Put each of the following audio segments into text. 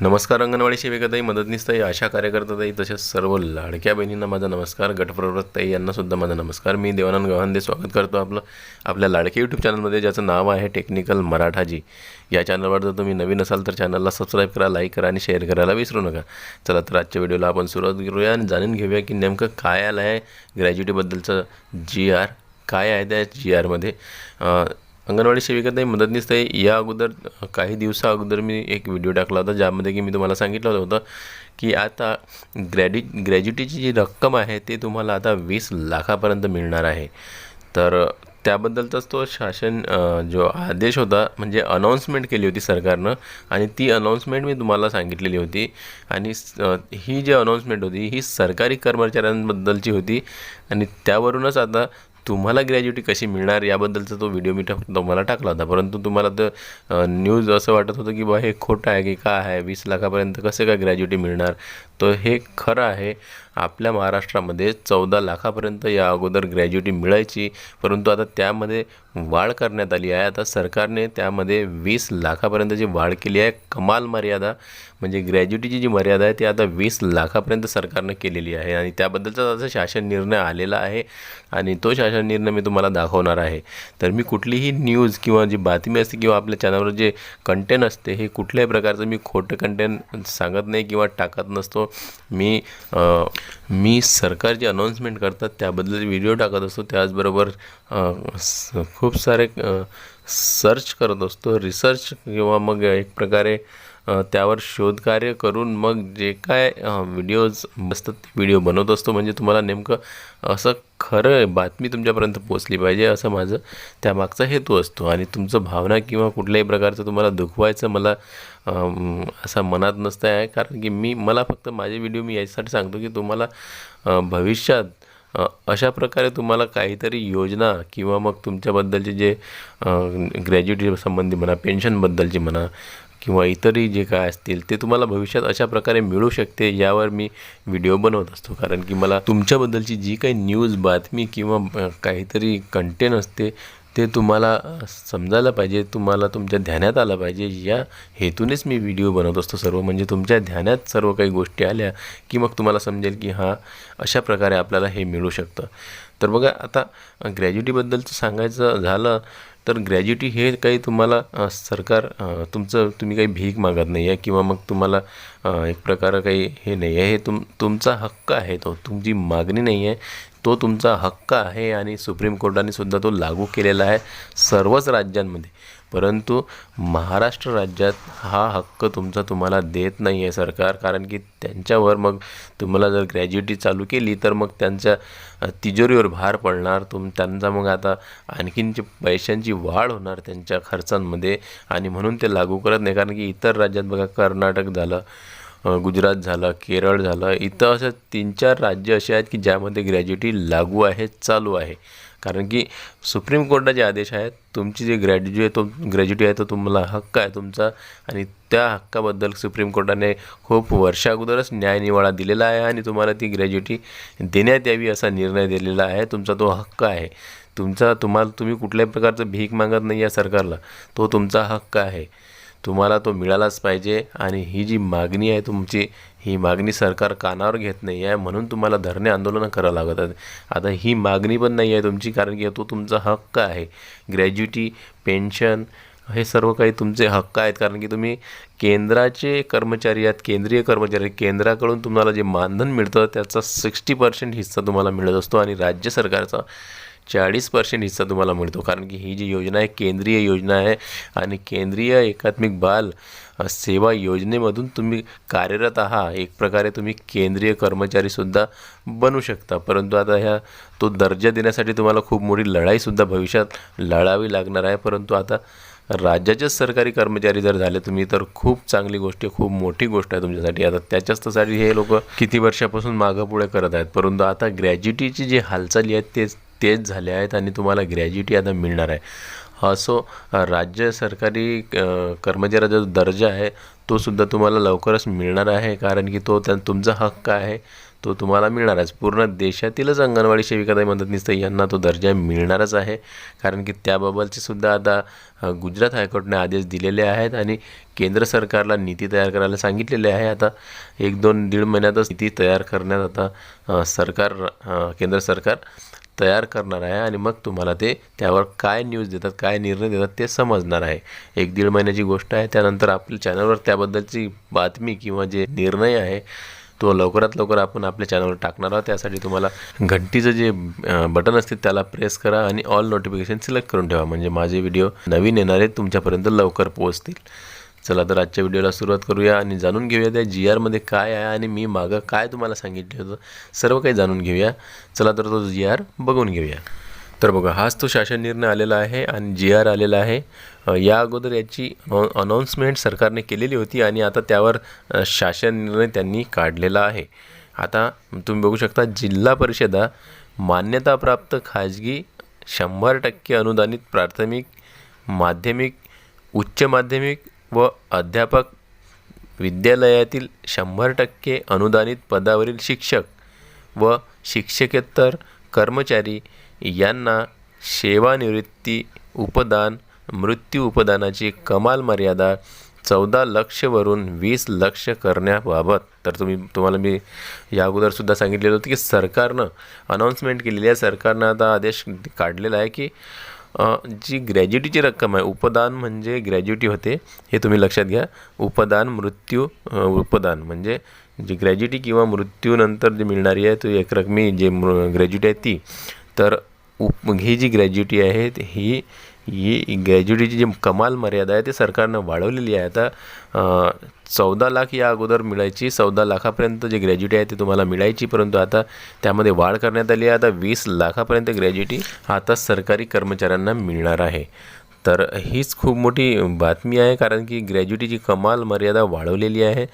नमस्कार अंगणवाडी सेविकाताई मदतनीसताई आशा कार्यकर्ताताई तसेच सर्व लाडक्या बहिणींना माझा नमस्कार. गटप्रवृत्ताई यांनासुद्धा माझा नमस्कार. मी देवानंद गव्हांदे स्वागत करतो आपलं आपल्या लाडके यूट्यूब चॅनलमध्ये ज्याचं नाव आहे टेक्निकल मराठाजी. या चॅनलवर जर तुम्ही नवीन असाल तर चॅनलला सबस्क्राईब करा लाईक करा आणि शेअर करायला विसरू नका. चला तर आजच्या व्हिडिओला आपण सुरुवात करूया आणि जाणून घेऊया की नेमकं काय आलं आहे ग्रॅज्युटीबद्दलचं जी आर काय आहे त्या जी आरमध्ये अंगणवाडी सेविकाताई मदतनीस ताई या अगोदर काही दिवसा अगोदर मी एक व्हिडिओ टाकला होता ज्यामध्ये की मी तुम्हाला सांगितलं होतं की आता ग्रॅड्यु ग्रॅज्युटीची जी रक्कम आहे ते तुम्हाला आता वीस लाखापर्यंत मिळणार आहे. तर त्याबद्दलचाच तो शासन जो आदेश होता म्हणजे अनाऊन्समेंट केली होती सरकारनं आणि ती अनाऊन्समेंट मी तुम्हाला सांगितलेली होती. आणि ही जी अनाऊन्समेंट होती ही सरकारी कर्मचाऱ्यांबद्दलची होती. आणि त्यावरूनच आता तुम्हाला ग्रॅज्युटी कशी मिळणार याबद्दलचा तो व्हिडिओ मी टाक तुम्हाला टाकला होता. परंतु तुम्हाला तर न्यूज असं वाटत होतं की बा हे खोटं आहे की काय आहे? वीस लाखापर्यंत कसं काय ग्रॅज्युटी मिळणार? तर हे खरं आहे आपल्या महाराष्ट्रामध्ये चौदा लाखापर्यंत या अगोदर ग्रॅज्युटी मिळायची परंतु आता त्यामध्ये वाढ करण्यात आली आहे. आता सरकारने त्यामध्ये वीस लाखापर्यंतची वाढ केली आहे कमाल मर्यादा म्हणजे ग्रॅज्युटीची जी मर्यादा आहे ती आता वीस लाखापर्यंत सरकारनं केलेली आहे आणि त्याबद्दलचा आता शासन निर्णय आलेला आहे आणि तो शासन निर्णय मी तुम्हाला दाखवणार आहे. तर मी कुठलीही न्यूज किंवा जी बातमी असते किंवा आपल्या चॅनलवर जे कंटेंट असते हे कुठल्याही प्रकारचं मी खोटं कंटेंट सांगत नाही किंवा टाकत नसतो. मी मी सरकार जे अनाऊन्समेंट करतात त्याबद्दल व्हिडिओ टाकत असतो त्याचबरोबर खूप सारे सर्च करत असतो. रिसर्च किंवा मग एक प्रकारे त्यावर शोधकार्य करून मग जे काय व्हिडिओज बसतात ते व्हिडिओ बनवत असतो. म्हणजे तुम्हाला नेमकं असं खरं बातमी तुमच्यापर्यंत पोचली पाहिजे असं माझं त्यामागचा हेतू असतो. आणि तुमचं भावना किंवा कुठल्याही प्रकारचं तुम्हाला दुखवायचं मला असा मनात नसतं आहे. कारण की मी मला फक्त माझे व्हिडिओ मी याच्यासाठी सांगतो की तुम्हाला भविष्यात अशा प्रकारे तुम्हाला काहीतरी योजना किंवा मग तुमच्याबद्दलचे जे ग्रॅज्युएटी संबंधी म्हणा पेन्शनबद्दलची म्हणा किंवा इतरही जे काय असतील ते तुम्हाला भविष्यात अशा प्रकारे मिळू शकते यावर मी व्हिडिओ बनवत असतो. कारण की मला तुमच्याबद्दलची जी काही न्यूज बातमी किंवा काहीतरी कंटेंट असते ते तुम्हाला समजायला पाहिजे तुम्हाला तुमच्या ध्यानात आलं पाहिजे. या हेतूनेच मी व्हिडिओ बनवत असतो सर्व. म्हणजे तुमच्या ध्यानात सर्व काही गोष्टी आल्या की मग तुम्हाला समजेल की हां अशा प्रकारे आपल्याला हे मिळू शकतं. तर बघा आता ग्रॅज्युटीबद्दलचं सांगायचं झालं तर ग्रॅज्युटी हे काही तुम्हाला सरकार तुमचं तुम्ही काही भीक मागत नाही आहे किंवा मग तुम्हाला एक प्रकार काही हे नाही आहे हे तुम तुमचा हक्क आहे तो. तुमची मागणी नाही आहे तो तुमचा हक्क आहे आणि सुप्रीम कोर्टाने सुद्धा तो लागू केलेला आहे. सर्वच राज्यांमध्ये. परंतु महाराष्ट्र राज्यात हा हक्क तुमचा तुम्हाला देत नाही आहे सरकार. कारण की त्यांच्यावर मग तुम्हाला जर ग्रॅज्युटी चालू केली तर मग त्यांच्या तिजोरीवर भार पडणार. तुम त्यांचा मग आता आणखीनची पैशांची वाढ होणार त्यांच्या खर्चांमध्ये आणि म्हणून ते लागू करत नाही. कारण की इतर राज्यात बघा कर्नाटक झालं गुजरात झालं केरळ झालं इथं असं तीन चार राज्य असे आहेत की ज्यामध्ये ग्रॅज्युटी लागू आहे चालू आहे. कारण की सुप्रीम कोर्टाचे आदेश आहेत तुमची जी ग्रॅज्युए तो ग्रॅज्युटी आहे तो तुम्हाला हक्क आहे तुमचा. आणि त्या हक्काबद्दल सुप्रीम कोर्टाने खूप वर्षा अगोदरच न्यायनिवाडा दिलेला आहे आणि तुम्हाला ती ग्रॅज्युटी देण्यात यावी असा निर्णय दिलेला आहे. तुमचा तो हक्क आहे. तुमचा तुम्हाला तुम्ही कुठल्याही प्रकारचं भीक मागत नाही या सरकारला. तो तुमचा हक्क आहे. तुम्हाला तो मिळालाच पाहिजे आणि ही जी मागणी आहे तुमची ही मागणी सरकार कानावर घेत नाही आहे म्हणून तुम्हाला धरणे आंदोलनं करावं लागत आहेत. आता ही मागणी पण नाही आहे तुमची कारण की तो तुमचा हक्क आहे. ग्रॅज्युटी पेन्शन हे सर्व काही तुमचे हक्क आहेत कारण की तुम्ही केंद्राचे कर्मचारी आहात केंद्रीय कर्मचारी. केंद्राकडून तुम्हाला जे मानधन मिळतं त्याचा सिक्स्टी पर्सेंट हिस्सा तुम्हाला मिळत असतो आणि राज्य सरकारचा चाळीस पर्सेंट हिस्सा तुम्हाला मिळतो. कारण की ही जी योजना आहे केंद्रीय योजना आहे आणि केंद्रीय एकात्मिक बाल सेवा योजनेमधून तुम्ही कार्यरत आहात. एक प्रकारे तुम्ही केंद्रीय कर्मचारीसुद्धा बनू शकता. परंतु आता ह्या तो दर्जा देण्यासाठी तुम्हाला खूप मोठी लढाईसुद्धा भविष्यात लढावी लागणार आहे. परंतु आता राज्याचेच सरकारी कर्मचारी जर झाले तुम्ही तर खूप चांगली गोष्ट आहे खूप मोठी गोष्ट आहे तुमच्यासाठी. आता त्याच्याचसाठी हे लोक किती वर्षापासून मागं पुढे करत आहेत? परंतु आता ग्रॅज्युटीची जी हालचाली आहेत तेच तेच झाले आहेत आणि तुम्हाला ग्रॅज्युटी आता मिळणार आहे. असो राज्य सरकारी कर्मचाऱ्याचा जो दर्जा आहे तो सुद्धा तुम्हाला लवकरच मिळणार आहे कारण की तो त्या तुमचा हक्क आहे तो तुम्हाला मिळणारच पूर्ण देशातीलच अंगणवाडी सेविकाताई मदतनीस नसतं यांना तो दर्जा मिळणारच आहे कारण की त्याबाबतचे सुद्धा आता गुजरात हायकोर्टने आदेश दिलेले आहेत आणि केंद्र सरकारला नीती तयार करायला सांगितलेले आहे. आता एक दोन दीड महिन्यातच नीती तयार करण्यात आता सरकार केंद्र सरकार तयार करणार आहे आणि मग तुम्हाला ते त्यावर काय न्यूज देतात काय निर्णय देतात ते समजणार आहे. एक दीड महिन्याची गोष्ट आहे त्यानंतर आपल्या चॅनलवर त्याबद्दलची बातमी किंवा जे निर्णय आहे तो लवकरात लवकर आपण आपल्या चॅनलवर टाकणार आहोत. त्यासाठी तुम्हाला घंटीचं जे बटन असते त्याला प्रेस करा आणि ऑल नोटिफिकेशन सिलेक्ट करून ठेवा. म्हणजे माझे व्हिडिओ नवीन येणारे तुमच्यापर्यंत लवकर पोहोचतील. चला तर आजच्या व्हिडिओला सुरुवात करूया आणि जाणून घेऊया त्या जी आरमध्ये काय आहे आणि मी मागं काय तुम्हाला सांगितलं होतं. सर्व काही जाणून घेऊया. चला तर तो जी आर बघून घेऊया. तर बघा हाच तो शासन निर्णय आलेला आहे आणि जी आर आलेला आहे. या अगोदर याची अनाऊन्समेंट सरकारने केलेली होती आणि आता त्यावर शासन निर्णय त्यांनी काढलेला आहे. आता तुम्ही बघू शकता जिल्हा परिषदा मान्यताप्राप्त खाजगी शंभर टक्के अनुदानित प्राथमिक माध्यमिक उच्च माध्यमिक व अध्यापक विद्यालयातील शंभर टक्के अनुदानित पदावरील शिक्षक व शिक्षकेतर कर्मचारी यांना सेवानिवृत्ती उपदान मृत्यू उपदानाची कमाल मर्यादा चौदा लक्षवरून वीस लक्ष करण्याबाबत. तर तुम्ही तुम्हाला मी या अगोदरसुद्धा सांगितलेलं होतं की सरकारनं अनाऊन्समेंट केलेली आहे. सरकारनं आता आदेश काढलेला आहे की जी ग्रॅज्युटीची रक्कम आहे उपदान म्हणजे ग्रॅज्युटी होते हे तुम्ही लक्षात घ्या. उपदान मृत्यू उपदान म्हणजे जी ग्रॅज्युटी किंवा मृत्यूनंतर जी मिळणारी आहे तो एकरकमी जे ग्रॅज्युटी आहे ती. तर उप ही जी ग्रॅज्युटी आहे ही ही ग्रॅज्युटीची जी कमाल मर्यादा आहे ती सरकारनं वाढवलेली आहे. आता चौदा लाख या अगोदर मिळायची चौदा लाखापर्यंत जी ग्रॅज्युटी आहे ती तुम्हाला मिळायची परंतु आता त्यामध्ये वाढ करण्यात आली आहे. आता वीस लाखापर्यंत ग्रॅज्युटी आता सरकारी कर्मचाऱ्यांना मिळणार आहे. तर हीच खूप मोठी बातमी आहे कारण की ग्रॅज्युटीची कमाल मर्यादा वाढवलेली आहे.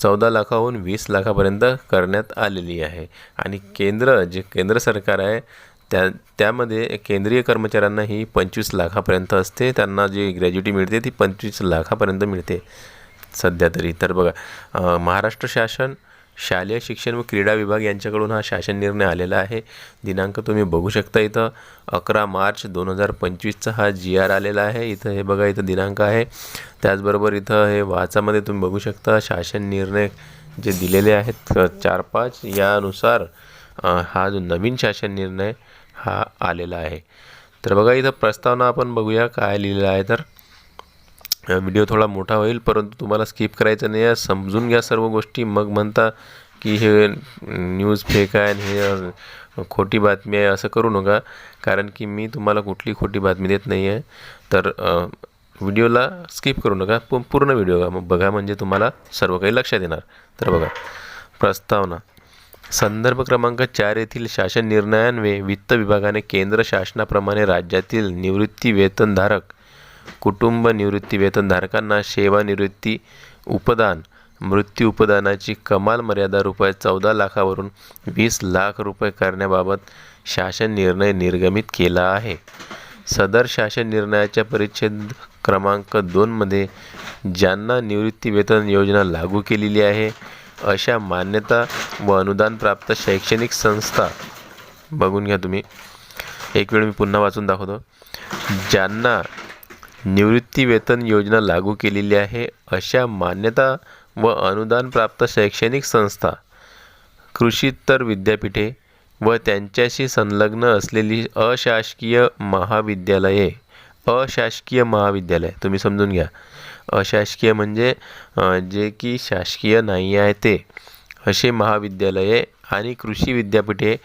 चौदा लाखाहून वीस लाखापर्यंत करण्यात आलेली आहे. आणि केंद्र जे केंद्र सरकार आहे त्या त्यामध्ये केंद्रीय कर्मचाऱ्यांना ही पंचवीस लाखापर्यंत असते. त्यांना जी ग्रॅज्युटी मिळते ती पंचवीस लाखापर्यंत मिळते. सध्या तरी. तर बघा महाराष्ट्र शासन शालेय शिक्षण व क्रीडा विभाग यांच्याकडून हा शासन निर्णय आलेला आहे. दिनांक तुम्ही बघू शकता इथं. अकरा मार्च दोन हजार पंचवीसचा हा जी आर आलेला आहे. इथं हे बघा इथं दिनांक आहे. त्याचबरोबर इथं हे वाचामध्ये तुम्ही बघू शकता शासन निर्णय जे दिलेले आहेत चार पाच. यानुसार हा जो नवीन शासन निर्णय हा आलेला आहे. तर बघा इथं प्रस्तावना आपण बघूया काय लिहिलेलं आहे. तर व्हिडिओ थोडा मोठा होईल परंतु तुम्हाला स्किप करायचं नाही आहे. समजून घ्या सर्व गोष्टी. मग म्हणता की हे न्यूज फेक आहे आणि हे खोटी बातमी आहे असं करू नका. कारण की मी तुम्हाला कुठली खोटी बातमी देत नाही आहे. तर व्हिडिओला स्किप करू नका. पूर्ण व्हिडिओ मग बघा म्हणजे तुम्हाला सर्व काही लक्षात येणार. तर बघा प्रस्तावना. संदर्भ क्रमांक चार येथील शासन निर्णयान्वये वित्त विभागाने केंद्र शासनाप्रमाणे राज्यातील निवृत्ती वेतनधारक कुटुंब निवृत्ती वेतनधारकांना सेवानिवृत्ती उपदान मृत्यू उपदानाची कमाल मर्यादा रुपये चौदा लाखावरून वीस लाख रुपये करण्याबाबत शासन निर्णय निर्गमित केला आहे. सदर शासन निर्णयाच्या परिच्छेद क्रमांक दोनमध्ये ज्यांना निवृत्ती वेतन योजना लागू केलेली आहे अशा मान्यता व अनुदान प्राप्त शैक्षणिक संस्था. बघून घ्या तुम्ही. एक वेळ मी पुन्हा वाचून दाखवतो. ज्यांना निवृत्तीवेतन योजना लागू केलेली आहे अशा मान्यता व अनुदान प्राप्त शैक्षणिक संस्था कृषीतर विद्यापीठे व त्यांच्याशी संलग्न असलेली अशासकीय महाविद्यालये अशासकीय महाविद्यालय तुम्ही समजून घ्या. अशासकीय म्हणजे जे की शासकीय नाही आहे ते. असे महाविद्यालये आणि कृषी विद्यापीठे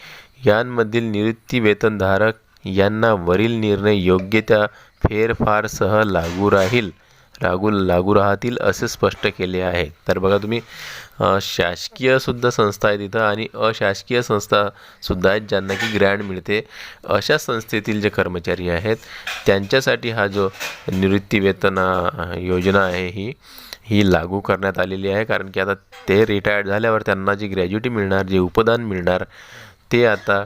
यांमधील निवृत्ती वेतनधारक यांना वरील निर्णय योग्य त्या फेरफारसह लागू राहील लागू लागू राहतील असे स्पष्ट केले आहे. तर बघा तुम्ही शासकीयसुद्धा संस्था आहे तिथं आणि अशासकीय संस्थासुद्धा आहेत ज्यांना की ग्रँड मिळते. अशा संस्थेतील जे कर्मचारी आहेत त्यांच्यासाठी हा जो निवृत्ती वेतन योजना आहे ही ही लागू करण्यात आलेली आहे. कारण की आता ते रिटायर्ड झाल्यावर त्यांना जी ग्रॅज्युटी मिळणार जे उपदान मिळणार ते आता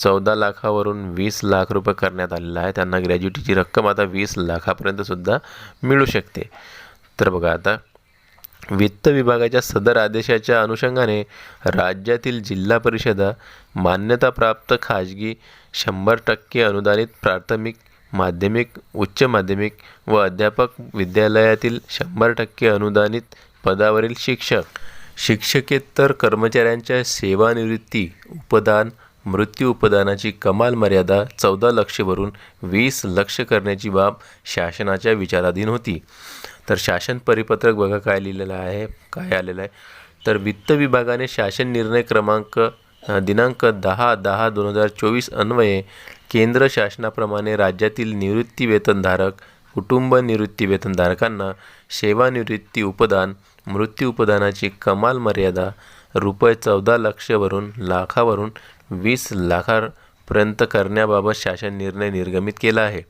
चौदा लाखावरून वीस लाख रुपये करण्यात आलेलं आहे. त्यांना ग्रॅज्युटीची रक्कम आता वीस लाखापर्यंतसुद्धा मिळू शकते. तर बघा आता वित्त विभागाच्या सदर आदेशाच्या अनुषंगाने राज्यातील जिल्हा परिषदा मान्यताप्राप्त खाजगी शंभर टक्के अनुदानित प्राथमिक माध्यमिक उच्च माध्यमिक व अध्यापक विद्यालयातील शंभर टक्के अनुदानित पदावरील शिक्षक. शिक्षकेतर कर्मचाऱ्यांच्या सेवानिवृत्ती उपदान मृत्यू उपदानाची कमाल मर्यादा चौदा लक्षवरून वीस लक्ष करण्याची बाब शासनाच्या विचाराधीन होती. तर शासन परिपत्रक बघा काय लिहिलेलं आहे काय आलेलं आहे. तर वित्त विभागाने शासन निर्णय क्रमांक दिनांक दहा दहा दोन हजार चोवीस अन्वये केंद्र शासनाप्रमाणे राज्यातील निवृत्तीवेतनधारक कुटुंब निवृत्तीवेतनधारकांना सेवानिवृत्ती उपदान मृत्यू उपदानाची कमाल मर्यादा रुपये चौदा लक्षवरून लाखावरून वीस लाखापर्यंत करण्याबाबत शासन निर्णय निर्गमित केला आहे.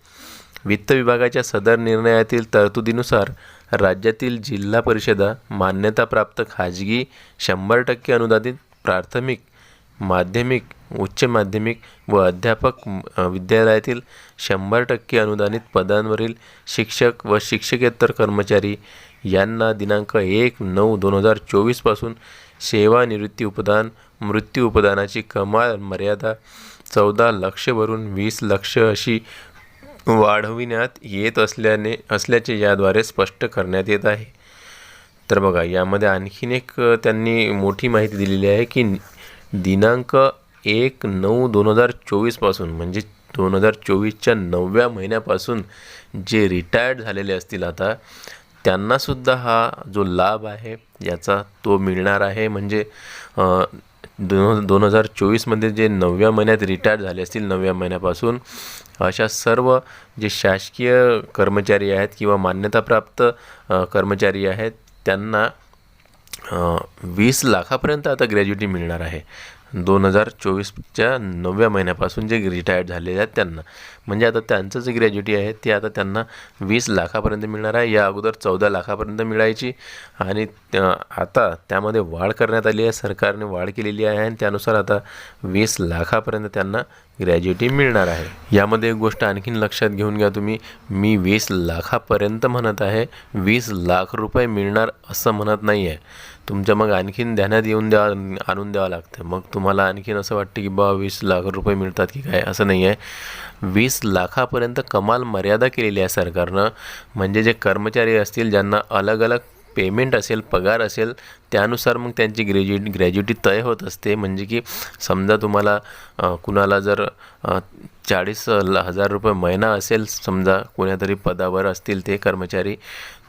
वित्त विभागाच्या सदर निर्णयातील तरतुदीनुसार राज्यातील जिल्हा परिषदा मान्यताप्राप्त खाजगी शंभर टक्के अनुदानित प्राथमिक माध्यमिक उच्च माध्यमिक व अध्यापक विद्यालयातील शंभर टक्के अनुदानित पदांवरील शिक्षक व शिक्षकेतर कर्मचारी यांना दिनांक एक नऊ दोन हजार चोवीसपासून सेवानिवृत्ती उपदान मृत्यू उपदानाची कमाल मर्यादा चौदा लक्षवरून वीस लक्ष अशी वाढविण्यात येत असल्याने असल्याचे याद्वारे स्पष्ट करण्यात येत आहे. तर बघा यामध्ये आणखीन एक त्यांनी मोठी माहिती दिलेली आहे की दिनांक एक नऊ दोन हजार चोवीसपासून म्हणजे दोन हजार चोवीसच्या नवव्या महिन्यापासून जे रिटायर्ड झालेले असतील आता त्यांनासुद्धा हा जो लाभ आहे याचा तो मिळणार आहे. म्हणजे दोन दोन हजार चोवीसमध्ये जे नवव्या महिन्यात रिटायर झाले असतील नवव्या महिन्यापासून अशा सर्व जे शासकीय कर्मचारी आहेत किंवा मान्यताप्राप्त कर्मचारी आहेत त्यांना वीस लाखापर्यंत आता ग्रॅज्युटी मिळणार आहे. दोन हजार चोवीसच्या नवव्या महिन्यापासून जे रिटायर्ड झालेले आहेत त्यांना. म्हणजे आता त्यांचं जे ग्रॅज्युटी आहे ते आता त्यांना वीस लाखापर्यंत मिळणार आहे. या अगोदर चौदा लाखापर्यंत मिळायची. आणि त्या- आता त्यामध्ये वाढ करण्यात आली आहे. सरकारने वाढ केलेली आहे आणि त्यानुसार आता वीस लाखापर्यंत त्यांना ग्रॅज्युटी मिळणार आहे. यामध्ये एक गोष्ट आणखीन लक्षात घेऊन घ्या तुम्ही. मी वीस लाखापर्यंत म्हणत आहे. वीस लाख रुपये मिळणार असं म्हणत नाही आहे तुमच्या मग आणखीन ध्यानात येऊन द्यावा आणून द्यावं लागतं. मग तुम्हाला आणखीन असं वाटतं की बा वीस लाख रुपये मिळतात की काय? असं नाही आहे वीस लाखापर्यंत कमाल मर्यादा केलेली आहे सरकारनं. म्हणजे जे कर्मचारी असतील ज्यांना अलग अलग पेमेंट असेल पगार असेल त्यानुसार मग त्यांची ग्रॅज्युएट ग्रॅज्युटी तय होत असते. म्हणजे की समजा तुम्हाला कुणाला जर चाळीस हजार रुपये महिना असेल समजा कोण्यातरी पदावर असतील ते कर्मचारी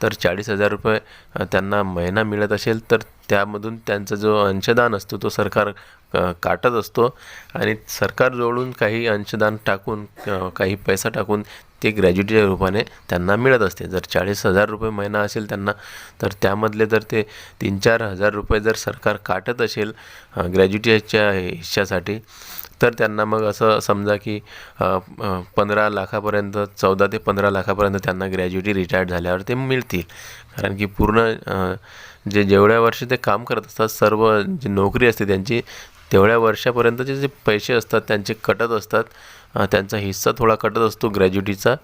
तर चाळीस हजार रुपये त्यांना महिना मिळत असेल तर त्यामधून त्यांचा जो अंशदान असतो तो सरकार काटत असतो. आणि सरकारजवळून काही अंशदान टाकून काही पैसा टाकून ते ग्रॅज्युटीच्या रूपाने त्यांना मिळत असते. जर चाळीस हजार रुपये महिना असेल त्यांना तर त्यामधले जर ते तीन चार हजार रुपये जर सरकार काटत असेल ग्रॅज्युटीच्या हिश्श्यासाठी तर त्यांना मग असं समजा की पंधरा लाखापर्यंत चौदा ते पंधरा लाखापर्यंत त्यांना ग्रॅज्युटी रिटायर्ड झाल्यावर ते मिळतील. कारण की पूर्ण जे जेवढ्या वर्षी ते काम करत असतात सर्व जी नोकरी असते त्यांची तेवढ्या वर्षापर्यंतचे जे पैसे असतात त्यांचे कटत असतात त्यांचा हिस्सा थोडा कटत असतो ग्रॅज्युटीचा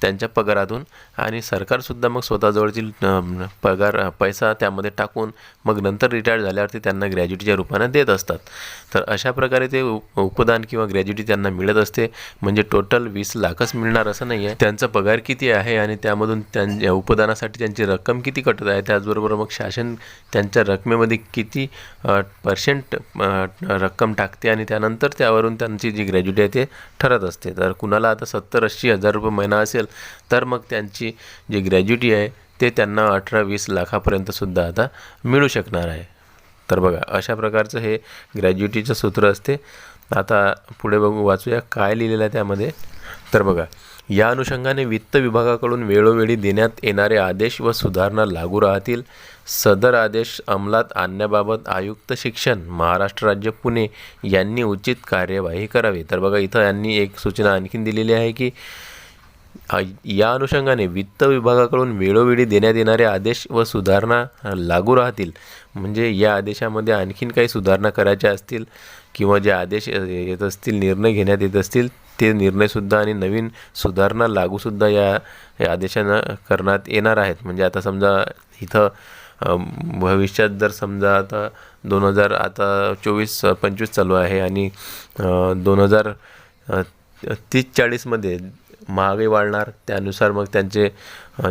त्यांच्या पगारातून. आणि सरकारसुद्धा मग स्वतःजवळची पगार पैसा त्यामध्ये टाकून मग नंतर रिटायर झाल्यावरती त्यांना ग्रॅज्युटीच्या रूपाने देत असतात. तर अशा प्रकारे ते उपदान किंवा ग्रॅज्युटी त्यांना मिळत असते. म्हणजे टोटल वीस लाखच मिळणार असं नाही आहे त्यांचा पगार किती आहे आणि त्यामधून त्यांच्या उपदानासाठी त्यांची रक्कम किती कटत आहे? त्याचबरोबर मग शासन त्यांच्या रकमेमध्ये किती पर्सेंट रक्कम टाकते? आणि त्यानंतर त्यावरून त्यांची जी ग्रॅज्युटी आहे ते ठरवते. ठरत असते. तर कुणाला आता सत्तर ऐंशी हजार रुपये महिना असेल तर मग त्यांची जी ग्रॅज्युटी आहे ते त्यांना अठरा वीस लाखापर्यंतसुद्धा आता मिळू शकणार आहे. तर बघा अशा प्रकारचं हे ग्रॅज्युटीचं सूत्र असते. आता पुढे बघू वाचूया. काय लिहिलेलं आहे त्यामध्ये? तर बघा या अनुषंगाने वित्त विभागाकडून वेळोवेळी देण्यात येणारे आदेश व सुधारणा लागू राहतील. सदर आदेश अंमलात आणण्याबाबत आयुक्त शिक्षण महाराष्ट्र राज्य पुणे यांनी उचित कार्यवाही करावी. तर बघा इथं यांनी एक सूचना आणखीन दिलेली आहे की या अनुषंगाने वित्त विभागाकडून वेळोवेळी देण्यात येणारे आदेश व सुधारणा लागू राहतील. म्हणजे या आदेशामध्ये आणखीन काही सुधारणा करायच्या असतील किंवा जे आदेश येत असतील निर्णय घेण्यात येत असतील ते निर्णयसुद्धा आणि नवीन सुधारणा लागूसुद्धा या या आदेशानं करण्यात येणार आहेत. म्हणजे आता समजा इथं भविष्यात जर समजा आता दोन हजार आता चोवीस पंचवीस चालू आहे आणि दोन हजार तीस चाळीसमध्ये महागाई वाढणार त्यानुसार मग त्यांचे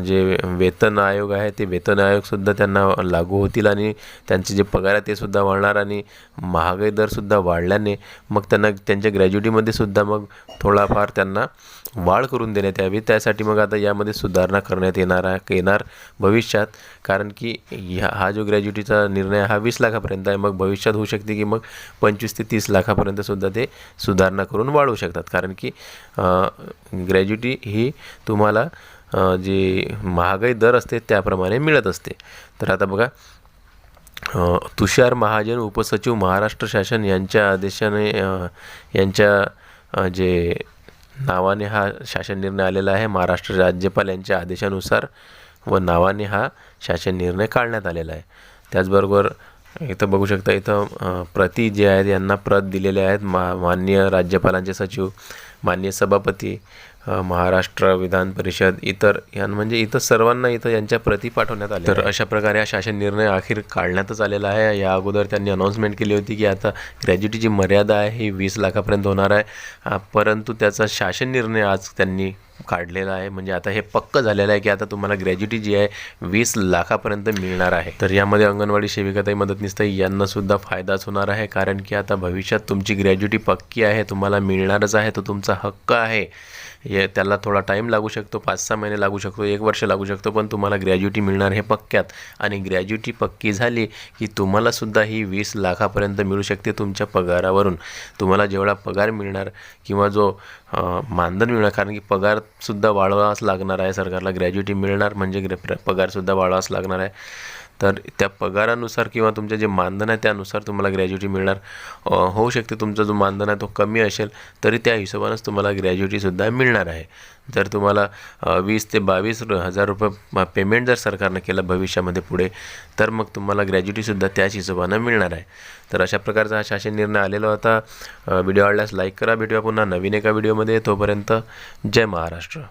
जे वेतन आयोग आहे ते वेतन आयोगसुद्धा त्यांना लागू होतील आणि त्यांचे जे पगार आहे ते सुद्धा वाढणार आणि महागाई दरसुद्धा वाढल्याने मग त्यांना त्यांच्या ग्रॅज्युटीमध्ये सुद्धा मग थोडाफार त्यांना वाढ करून देण्यात यावी. त्यासाठी मग आता यामध्ये सुधारणा करण्यात येणार आहे येणार भविष्यात. कारण की ह्या हा जो ग्रॅज्युटीचा निर्णय हा वीस लाखापर्यंत आहे. मग भविष्यात होऊ शकते की मग पंचवीस ते तीस लाखापर्यंतसुद्धा ते सुधारणा करून वाढवू शकतात. कारण की ग्रॅज्युटी ही तुम्हाला जी महागाई दर असते त्याप्रमाणे मिळत असते. तर आता बघा तुषार महाजन उपसचिव महाराष्ट्र शासन यांच्या आदेशाने यांच्या जे नावाने हा शासन निर्णय आलेला आहे महाराष्ट्र राज्यपाल यांच्या आदेशानुसार व नावाने हा शासन निर्णय काढण्यात आलेला आहे. त्याचबरोबर इथं बघू शकता इथं प्रती जे आहेत यांना प्रत दिलेले आहेत मा माननीय राज्यपालांचे सचिव माननीय सभापती महाराष्ट्र विधान परिषद इतर यां म्हणजे इथं सर्वांना इथं यांच्या प्रती पाठवण्यात आल्या तर अशा प्रकारे हा शासन निर्णय अखेर काढण्यातच आलेला आहे. या अगोदर त्यांनी अनाऊन्समेंट केली होती की आता ग्रॅज्युटीची मर्यादा आहे ही वीस लाखापर्यंत होणार आहे. परंतु त्याचा शासन निर्णय आज त्यांनी काढलेला आहे. म्हणजे आता हे पक्क झालेलं आहे की आता तुम्हाला ग्रॅज्युटी जी आहे वीस लाखापर्यंत मिळणार आहे. तर यामध्ये अंगणवाडी सेविकाताई मदतनीसताई यांना सुद्धा फायदाच होणार आहे. कारण की आता भविष्यात तुमची ग्रॅज्युटी पक्की आहे तुम्हाला मिळणारच आहे तो तुमचा हक्क आहे. हे त्याला थोडा टाईम लागू शकतो पाच सहा महिने लागू शकतो एक वर्ष लागू शकतो पण तुम्हाला ग्रॅज्युटी मिळणार हे पक्क्यात. आणि ग्रॅज्युटी पक्की झाली की तुम्हालासुद्धा ही वीस लाखापर्यंत मिळू शकते तुमच्या पगारावरून. तुम्हाला जेवढा पगार मिळणार किंवा जो मानधन मिळणार कारण की पगारसुद्धा वाढवावाच लागणार आहे सरकारला. ग्रॅज्युटी मिळणार म्हणजे ग्रॅ पगारसुद्धा वाढवावाच लागणार आहे. तर त्या पगारानुसार किंवा तुमचं जे मानधन आहे त्यानुसार तुम्हाला ग्रॅज्युटी मिळणार. होऊ शकते तुमचा जो मानधन आहे तो कमी असेल तरी त्या हिशोबानंच तुम्हाला ग्रॅज्युटीसुद्धा मिळणार आहे. जर तुम्हाला वीस ते बावीस हजार रुपये पेमेंट जर सरकारनं केलं भविष्यामध्ये पुढे तर मग तुम्हाला ग्रॅज्युटीसुद्धा त्याच हिशोबानं मिळणार आहे. तर अशा प्रकारचा हा शासन निर्णय आलेला होता. व्हिडिओ आवडल्यास लाईक करा. भेटूया पुन्हा नवीन एका व्हिडिओमध्ये. तोपर्यंत जय महाराष्ट्र.